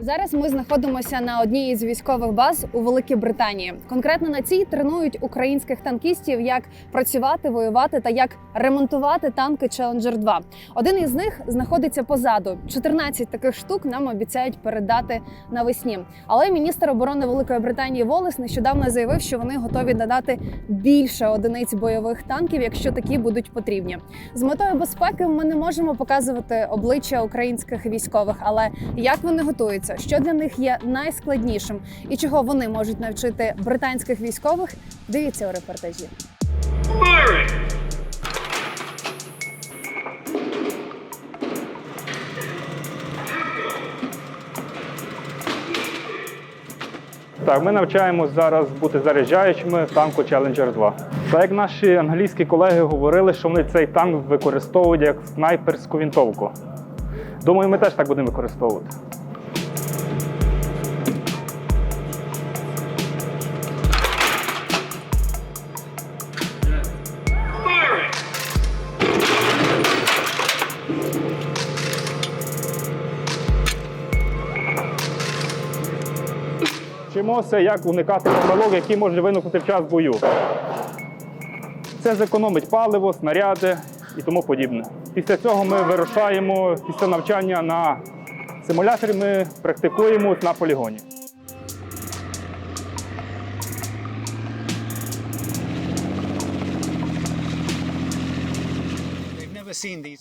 Зараз ми знаходимося на одній із військових баз у Великій Британії. Конкретно на цій тренують українських танкістів, як працювати, воювати та як ремонтувати танки Challenger 2. Один із них знаходиться позаду. 14 таких штук нам обіцяють передати навесні. Але міністр оборони Великої Британії Волес нещодавно заявив, що вони готові надати більше одиниць бойових танків, якщо такі будуть потрібні. З метою безпеки ми не можемо показувати обличчя українських військових, але як вони готуються, що для них є найскладнішим і чого вони можуть навчити британських військових, дивіться у репортажі. Так, ми навчаємось зараз бути заряджаючими в танку Challenger 2. Так як наші англійські колеги говорили, що вони цей танк використовують як снайперську вінтовку. Думаю, ми теж так будемо використовувати. Вчимося, як уникати помилок, які можуть виникнути в час бою. Це зекономить паливо, снаряди і тому подібне. Після цього ми вирушаємо після навчання на симуляторі. Ми практикуємо на полігоні.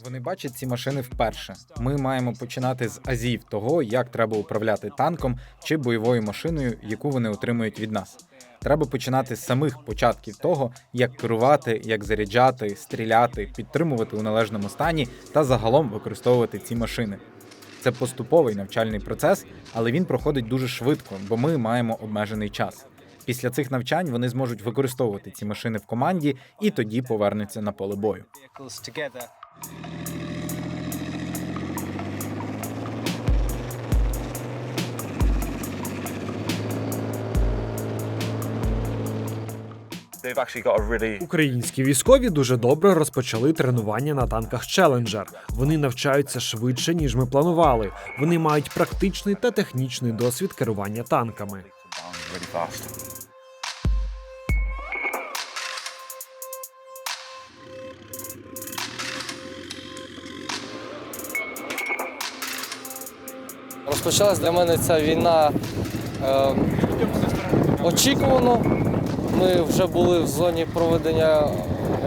Вони бачать ці машини вперше. Ми маємо починати з азів того, як треба управляти танком чи бойовою машиною, яку вони отримують від нас. Треба починати з самих початків того, як керувати, як заряджати, стріляти, підтримувати у належному стані та загалом використовувати ці машини. Це поступовий навчальний процес, але він проходить дуже швидко, бо ми маємо обмежений час. Після цих навчань вони зможуть використовувати ці машини в команді і тоді повернуться на поле бою. Українські військові дуже добре розпочали тренування на танках Challenger. Вони навчаються швидше, ніж ми планували. Вони мають практичний та технічний досвід керування танками. Розпочалась для мене ця війна е, очікувано. Ми вже були в зоні проведення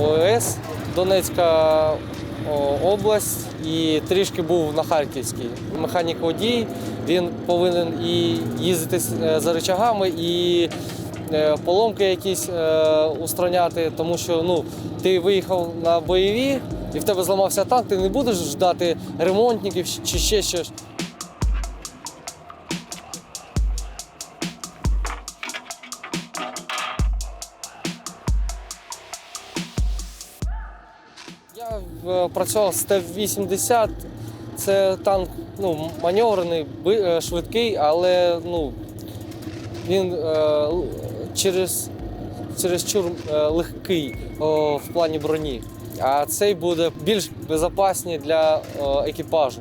ОС Донецька область і трішки був на Харківській. Механік водій, він повинен і їздити е, за рычагами, і е, поломки якісь е, устраняти, тому що ну, ти виїхав на бойові і в тебе зламався танк, ти не будеш ждати ремонтників чи ще щось. Працював з Т-80. Це танк ну, маневрений, е, швидкий, але ну, він е, через, через чур е, легкий в плані броні. А цей буде більш безпечний для екіпажу.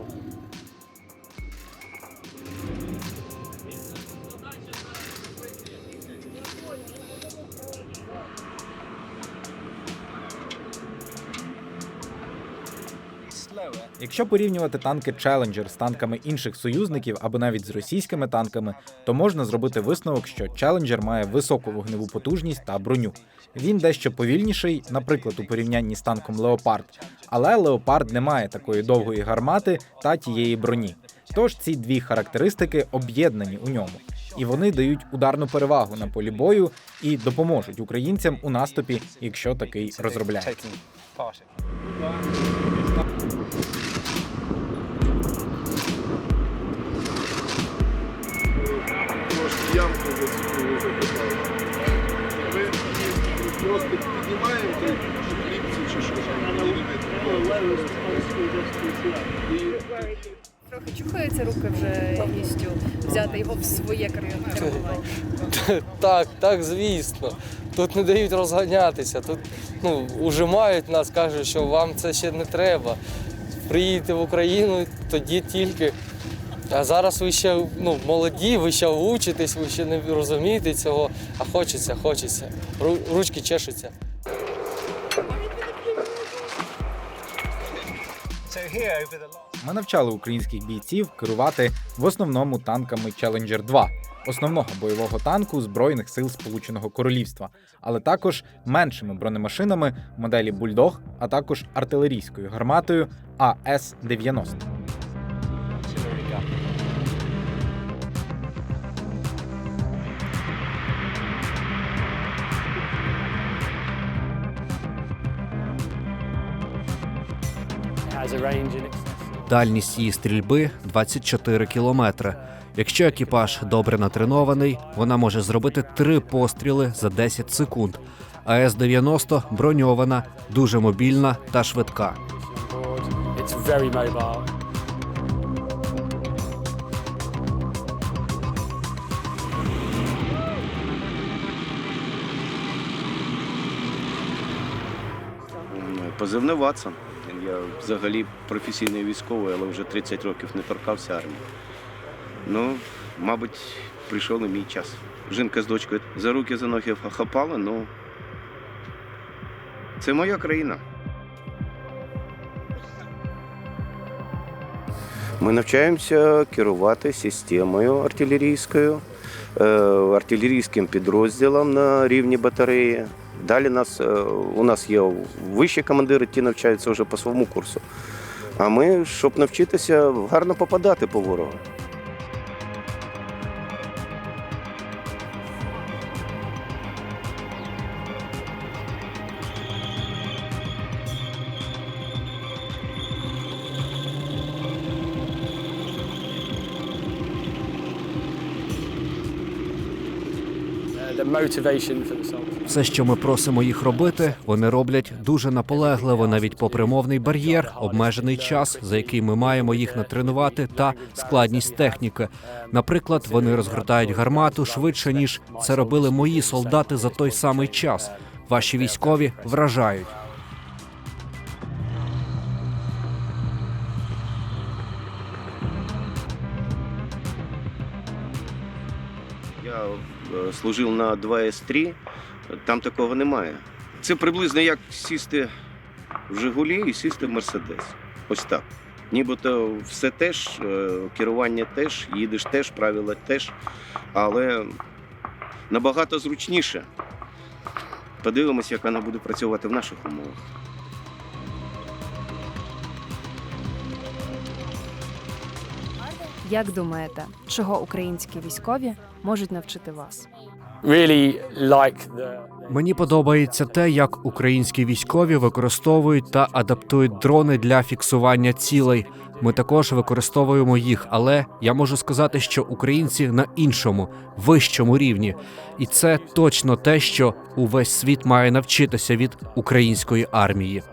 Якщо порівнювати танки Challenger з танками інших союзників або навіть з російськими танками, то можна зробити висновок, що Challenger має високу вогневу потужність та броню. Він дещо повільніший, наприклад, у порівнянні з танком Leopard, але Leopard не має такої довгої гармати та тієї броні. Тож ці дві характеристики об'єднані у ньому, і вони дають ударну перевагу на полі бою і допоможуть українцям у наступі, якщо такий розробляється. Трохи чухаються руки вже гістю взяти його в своє керування. Так, так, звісно. Тут не дають розганятися. Тут ну, ужимають нас, кажуть, що вам це ще не треба. Приїдете в Україну, тоді тільки А зараз ви ще ну, молоді, ви ще учитесь, ви ще не розумієте цього, а хочеться, хочеться. Ручки чешуться. Ми навчали українських бійців керувати в основному танками Challenger 2 основного бойового танку збройних сил Сполученого Королівства, але також меншими бронемашинами моделі бульдог, а також артилерійською гарматою АС 90 Дальність її стрільби 24 кілометри. Якщо екіпаж добре натренований, вона може зробити три постріли за 10 секунд. АС-90 броньована, дуже мобільна та швидка. Позивний Ватсон. Я взагалі професійний військовий, але вже 30 років не торкався армії. Ну, мабуть, прийшов і мій час. Жінка з дочкою за руки, за ноги хапала, ну це моя країна. Ми навчаємося керувати системою артилерійською, е, артилерійським підрозділом на рівні батареї. Далі нас, е, у нас є вищі командири, ті навчаються вже по своєму курсу. А ми, щоб навчитися гарно попадати по ворогу. Все, що ми просимо їх робити, вони роблять дуже наполегливо, навіть попри мовний бар'єр, обмежений час, за який ми маємо їх натренувати, та складність техніки. Наприклад, вони розгортають гармату швидше ніж це робили мої солдати за той самий час. Ваші військові вражають. Я е, служив на 2С3, там такого немає. Це приблизно як сісти в Жигулі і сісти в Мерседес. Ось так. Нібито все теж, е, керування теж, їдеш теж, правила теж, але набагато зручніше. Подивимося, як вона буде працювати в наших умовах. Як думаєте, чого українські військові можуть навчити вас? Мені подобається те, як українські військові використовують та адаптують дрони для фіксування цілей. Ми також використовуємо їх, але я можу сказати, що українці на іншому, вищому рівні, і це точно те, що увесь світ має навчитися від української армії.